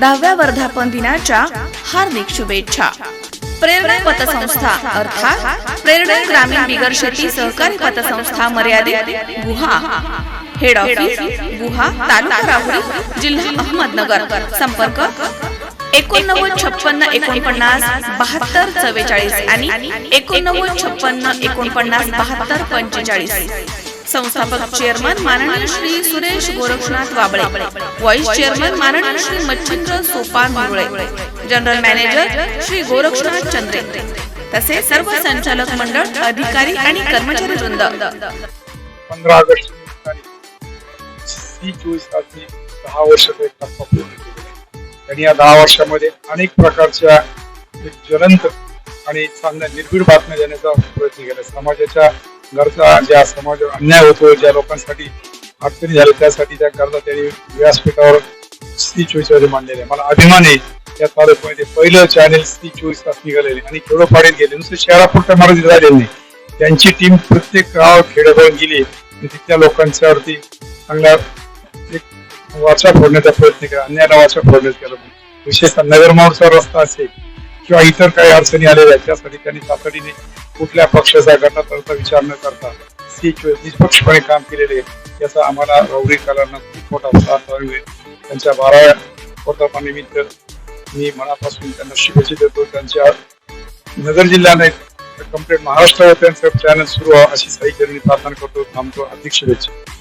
दहाव्या वर्धापन दिनाच्या हार्दिक शुभेच्छा. प्रेरणा पतसंस्था अर्थात प्रेरणा ग्रामीण बिगर शेती सहकारी पतसंस्था मर्यादित गुहा. हेड ऑफिस गुहा तालुका राहुरी जिल्हा अहमदनगर. संपर्क एकोणनव्वद छप्पन्न एकोणपन्नास बहात्तर चव्वेचाळीस आणि एकोणनव्वद छप्पन्न एकोणपन्नास बहात्तर पंचेचाळीस. संस्थापक चेअरमन माननीय श्री सुरेश गोरक्षनाथ वाबळे. व्हाईस चेअरमन माननीय श्री मच्छिंद्र सोपान मुरळे जनरल मॅनेजर श्री गोरक्षनाथ चंद्रे. तसेच सर्व संचालक मंडळ अधिकारी आणि कर्मचारी वृंद. पंधरा ऑगस्ट चोवीस तासनी दहा वर्षाचा एक टप्पा पूर्ण केलेला आहे. त्यांनी या दहा वर्षामध्ये अनेक प्रकारच्या ज्वलंत आणि चांगल्या निर्भीड बातम्या देण्याचा प्रयत्न केला. समाजाच्या गरजा ज्या समाजावर अन्याय होतो ज्या लोकांसाठी अडचणी झाल्या त्यासाठी त्या गरजा त्यांनी व्यासपीठावर स्त्री चोवीसमध्ये मांडलेले आहे. मला अभिमान आहे त्या तालुक्यामध्ये. पहिलं चॅनेल स्त्री चोवीस तास निघालेले. आणि केवढं गेले. नुसते शहरापुरत्या मर्यादित झालेलं नाही. त्यांची टीम प्रत्येक गाव खेड्यापर्यंत गेली. आणि तिथल्या लोकांच्यावरती चांगला एक वाचा फोडण्याचा प्रयत्न केला. अन्यायाला वाचा फोडण्यात केला. विशेषतः नगर मावळचा रस्ता असेल किंवा इतर काही अडचणी आलेल्या आहेत त्यासाठी त्यांनी तातडीने कुठल्या पक्षाचा गटाचा विचार न करता निष्पक्षपणे काम केलेले याचा आम्हाला रौरीकरांना खूप मोठा साथ आहे त्यांच्या बाराव्या वर्धापनानिमित्त मी मनापासून त्यांना शुभेच्छा देतो. त्यांच्या नगर जिल्ह्याने कंप्लीट कंप्लीट महाराष्ट्रावर त्यांचं चॅनल सुरू व्हावं अशी साई प्रार्थना करतो. थांबतो. अधिक शुभेच्छा.